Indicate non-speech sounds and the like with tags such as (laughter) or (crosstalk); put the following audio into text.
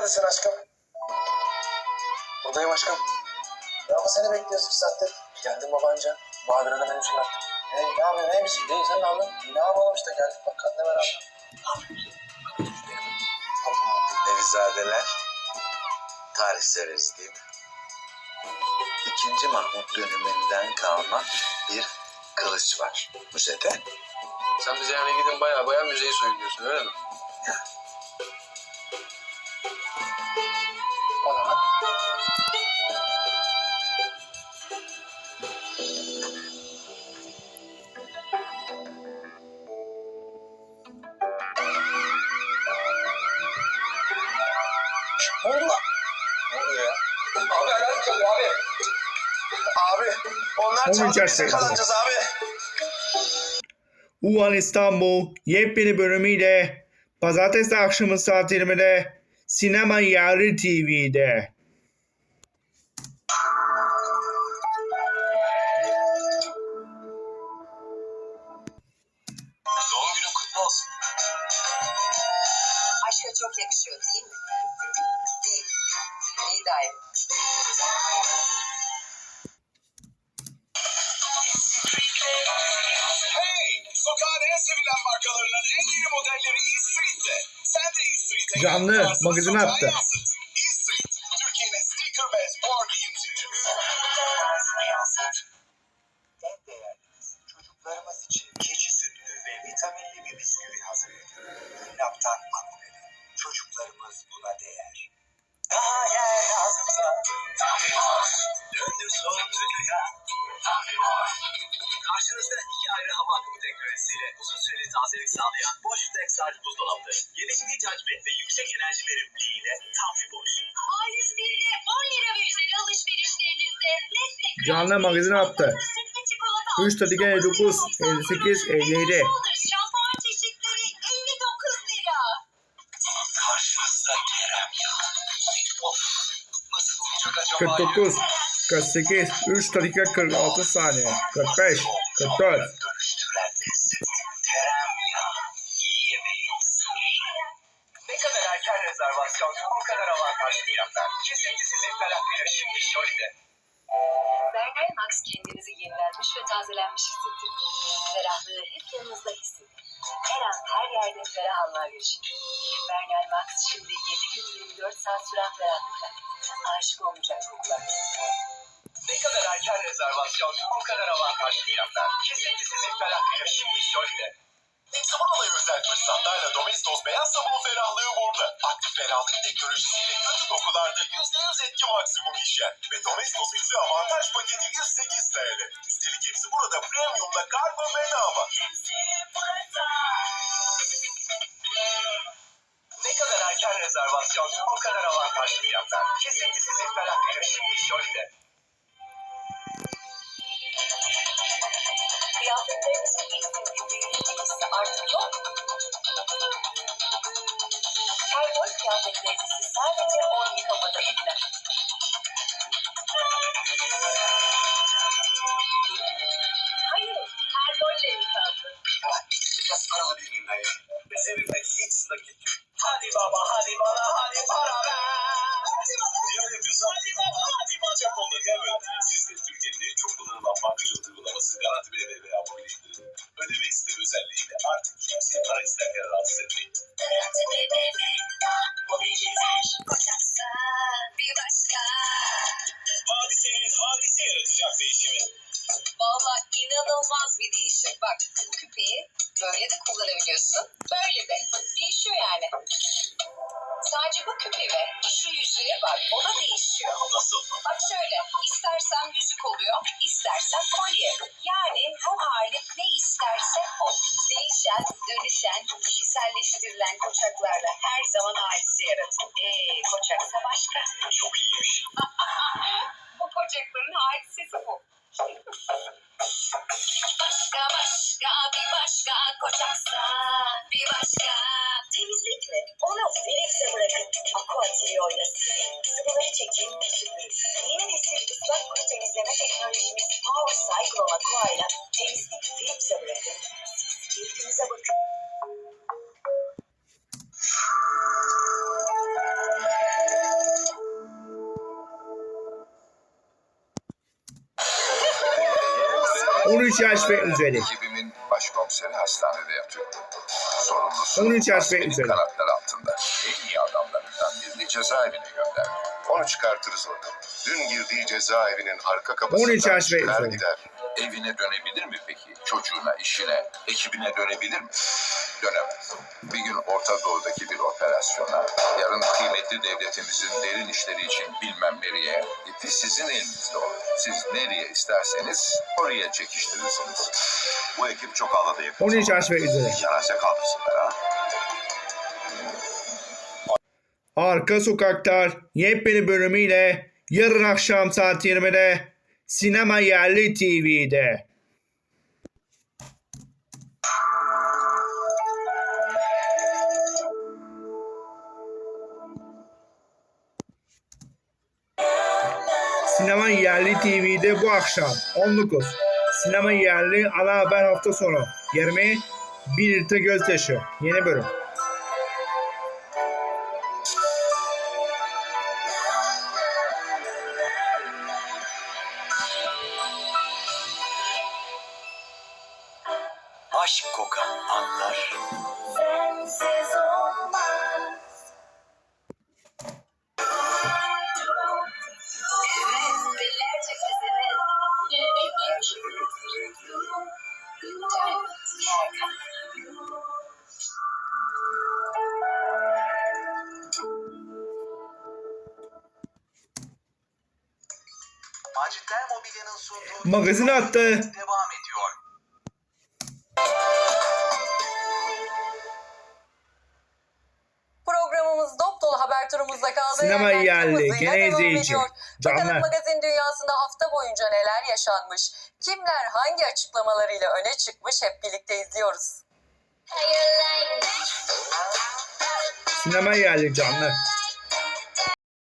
neredesin aşkım? Buradayım aşkım. Ya ama seni bekliyoruz iki saattir. Geldim babanca. Bahadır da benim için attı. Hey ne yapıyorsun? Ne misin? İyi sen ne yapıyorsun? Ne yapalım işte geldik bak anne beraber. Nevizadeler tarih severiz değil mi? İkinci Mahmut döneminden kalma bir kılıç var. Müzede. Sen bize yani gidin baya baya müzeyi soyuyorsun öyle mi? Ne oldu lan? Ne oluyor ya? Abi alarm çalıyor abi. Abi onlar çaldı biz yakalanacağız abi. Ulan İstanbul yepyeni bölümüyle pazartesi akşamı saat 20'de Sinema Yarı TV'de. Doğum günün kutlu olsun. Aşka çok yakışıyor değil mi? Değil. Değil daim. Hey! Sokağın en sevilen markalarının en yeni modelleri E-Street'te. Sen de E-Street'e gel. Canlı, magazin attı. E-Street, Türkiye'nin sneaker spor giyimcisi. en Döndür soğuk. Karşınızda iki ayrı hava akımı teknolojisiyle uzun süreli tazelik sağlayan Bosch Flexarch buzdolapları. Geniş iç hacmi ve yüksek enerji verimliliğiyle tam bir boş. A101'de 10 lira ve üzeri alışverişlerinizde Nestle Canlı magazin attı. 3 dakika 59, 58, 57. 49, 48, 3 dakika 46 saniye. 45, 44. Dönüştüren lezzet. Kerem ya. İyi yemeğin sırrı. Ne kadar erken rezervasyon, o kadar avantajlı fiyatlar. Kesintisiz iptal şimdi Jolly'de. Berner Max kendinizi yenilenmiş ve tazelenmiş hissettirin. Ferahlığı hep yanınızda hissedin. Her an her yerde ferah anlar yaşayın. 4 saat süren beyanlıklar. Aşık olmayacak kokular. Ne kadar erken rezervasyon, o kadar avantajlı fiyatlar. Kesinlikle sizin ferahlıyor şimdi şöyle. Nixamana özel fırsatlarla Domestos beyaz sabun ferahlığı burada. Aktif ferahlık teknolojisiyle kötü kokularda %100 etki maksimum işe. Ve Domestos üçlü avantaj paketi 108 TL. Üstelik hepsi burada premiumla kargo bedava. Hepsi. Rezervasyon, o kadar avantajlı fiyatlar. Kesintisiz iptal şimdi Jolly'de. Kıyafetlerinizin ilk günkü büyüleşme hissi artık yok. Herbol kıyafetlerinizi BB veya mobil indirin. Ödeme isteme özelliğiyle artık kimseyi para isterken rahatsız etmeyin. Garanti BBB, mobil yeter, kocaksa bir başka. Hadisenin hadise yaratacak değişimi. Valla inanılmaz bir değişim. Bak bu küpeyi böyle de kullanabiliyorsun. Böyle de. Değişiyor yani. Sadece bu küpe ve şu yüzüğe bak. O da değişiyor. Nasıl? Bak şöyle. istersen yüzük oluyor. İstersen kolye. Yani ruh halim ne isterse o. Değişen, dönüşen, kişiselleştirilen koçaklarla her zaman hadise yaratın. Eee koçaksa başka. Çok iyiymiş. (laughs) bu koçakların hadisesi bu. Başka başka bir başka kocaksa bir başka. Temizlikle onu Philips'e bırakın. Aqua Trio ile silin. Sıvıları çekin, süpürün. Yeni nesil ıslak kuru temizleme teknolojimiz Power Cycle Aqua'yla temizlik Philips'e bırakın. Siz keyfinize bakın. yaş ve üzeri. Ekibimin başkomiseri hastanede yatıyor. Sorumlusu 13 yaş ve üzeri. kanatları altında. En iyi adamlarından birini cezaevine gönderdi. Onu çıkartırız oradan. Dün girdiği cezaevinin arka 13 kapısından çıkar gider. Evine dönebilir mi peki? Çocuğuna, işine, ekibine dönebilir mi? Dönemez. Bir gün Orta Doğu'daki bir operasyona, yarın kıymetli devletimizin derin işleri için bilmem nereye, ipi sizin elinizde olur. Siz nereye isterseniz oraya çekiştirirsiniz. Bu ekip çok ağladı yakın. 13 yaş ve üzeri. Yanaşa kaldırsınlar ha. Arka Sokaklar yepyeni bölümüyle yarın akşam saat 20'de Sinema Yerli TV'de. Sinema Yerli TV'de bu akşam 19. Sinema Yerli ana haber hafta sonu 20 Bir İrte Gözyaşı yeni bölüm. Aşk kokan anlar. Sensiz olmaz. Magazin attı. devam ediyor. Turumuzda kaldı. Sinema yerli, gene izleyici. Bakalım magazin dünyasında hafta boyunca neler yaşanmış, kimler hangi açıklamalarıyla öne çıkmış hep birlikte izliyoruz. Sinema Yerli canlı.